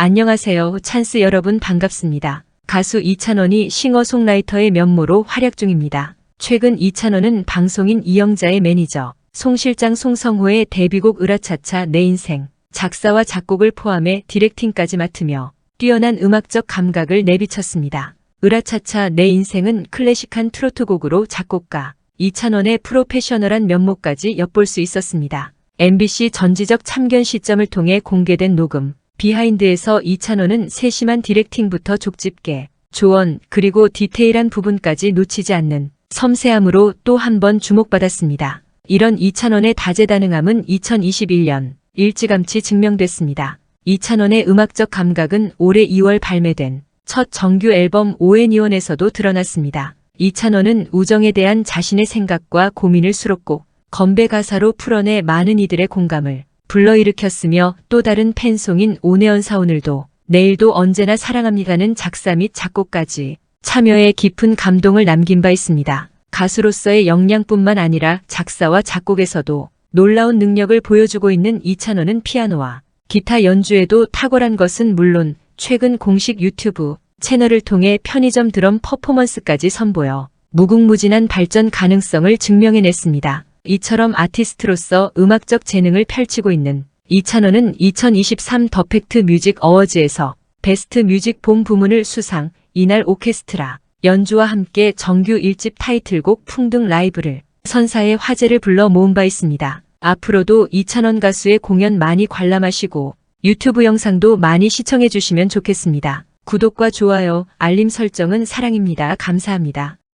안녕하세요. 찬스 여러분 반갑습니다. 가수 이찬원이 싱어송라이터의 면모로 활약 중입니다. 최근 이찬원은 방송인 이영자의 매니저, 송 실장 송성호의 데뷔곡 으라차차 내 인생, 작사와 작곡을 포함해 디렉팅까지 맡으며 뛰어난 음악적 감각을 내비쳤습니다. 으라차차 내 인생은 클래식한 트로트 곡으로 작곡가 이찬원의 프로페셔널한 면모까지 엿볼 수 있었습니다. MBC 전지적 참견 시점을 통해 공개된 녹음, 비하인드에서 이찬원은 세심한 디렉팅부터 족집게, 조언, 그리고 디테일한 부분까지 놓치지 않는 섬세함으로 또 한 번 주목받았습니다. 이런 이찬원의 다재다능함은 2021년 일찌감치 증명됐습니다. 이찬원의 음악적 감각은 올해 2월 발매된 첫 정규 앨범 오앤이원에서도 드러났습니다. 이찬원은 우정에 대한 자신의 생각과 고민을 수록곡, 건배 가사로 풀어내 많은 이들의 공감을 불러일으켰으며 또 다른 팬송인 오네언 사오늘도 내일도 언제나 사랑합니다는 작사 및 작곡까지 참여에 깊은 감동을 남긴 바 있습니다. 가수로서의 역량뿐만 아니라 작사와 작곡에서도 놀라운 능력을 보여주고 있는 이찬원은 피아노와 기타 연주에도 탁월한 것은 물론 최근 공식 유튜브 채널을 통해 편의점 드럼 퍼포먼스까지 선보여 무궁무진한 발전 가능성을 증명해냈습니다. 이처럼 아티스트로서 음악적 재능을 펼치고 있는 이찬원은 2023 더팩트 뮤직 어워즈에서 베스트 뮤직 봄 부문을 수상, 이날 오케스트라, 연주와 함께 정규 1집 타이틀곡 풍등 라이브를 선사의 화제를 불러 모은 바 있습니다. 앞으로도 이찬원 가수의 공연 많이 관람하시고 유튜브 영상도 많이 시청해 주시면 좋겠습니다. 구독과 좋아요, 알림 설정은 사랑입니다. 감사합니다.